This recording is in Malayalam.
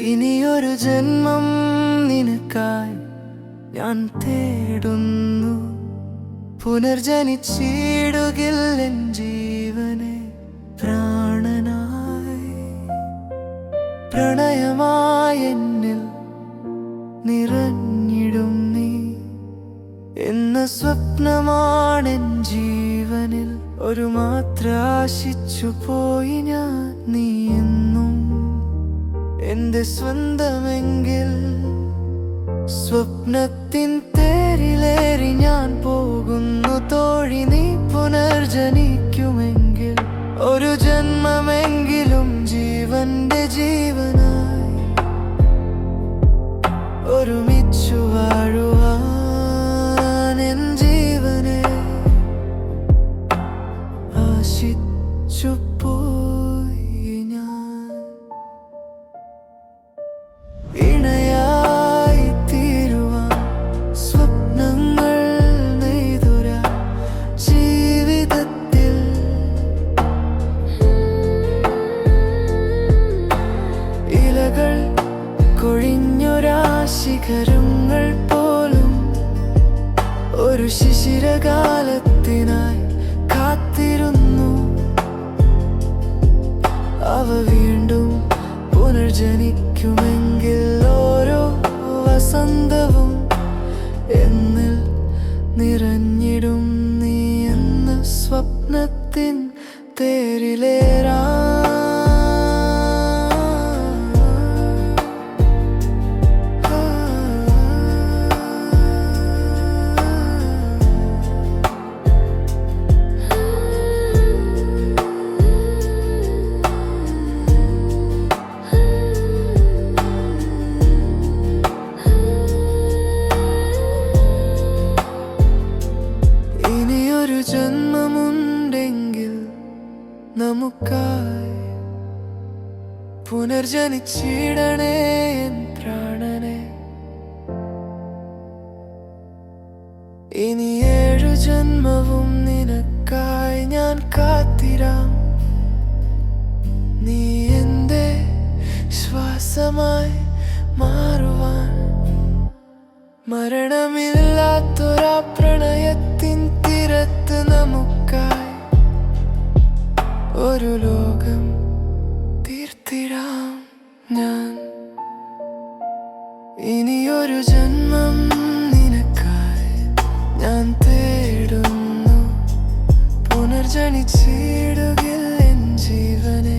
ഇനിയൊരു ജന്മം നിനക്കായി ഞാൻ തേടുന്നു. പുനർജനിച്ചിടുകില്ലൻ ജീവനെ പ്രാണനായി. പ്രണയമായി എന്നിൽ നിറഞ്ഞിടും നീ. എന്ന സ്വപ്നമാണെൻ ജീവനിൽ. ഒരു മാത്ര ആശിച്ചു പോയി ഞാൻ നീ എന്റെ സ്വന്തമെങ്കിൽ സ്വപ്നത്തിൻ തേരിലേറി ഞാൻ പോകുന്നു. തോഴി നീ പുനർജനിക്കുമെങ്കിൽ ഒരു ജന്മമെങ്കിലും ജീവന്റെ ജീവനായി ഒരുമിച്ചു വാഴുവാൻ എൻ ജീവനെ ആശിച്ചു പോയി ഇലകൾ കൊഴിഞ്ഞൊരാശിഖരങ്ങൾ പോലും ഒരു ശിശിരകാലത്തിനായി കാത്തിരുന്നു. അവ വീണ്ടും പുനർജനിക്കുമെങ്കിൽ ഓരോ വസന്തവും എന്നിൽ നിറഞ്ഞിടും നീ എന്ന സ്വപ്നത്തിൻ തേരിലേറാ നമുക്കായി പുനർജനിച്ചിടണേ എൻ പ്രാണനെ. ഇനി ഏഴു ജന്മവും നിനക്കായി ഞാൻ കാത്തിരാം. നീ എന്റെ ശ്വാസമായി മാറുവാൻ മരണമില്ലാത്തൊരാ ജനിച്ചിടുകിൽ ജീവനെ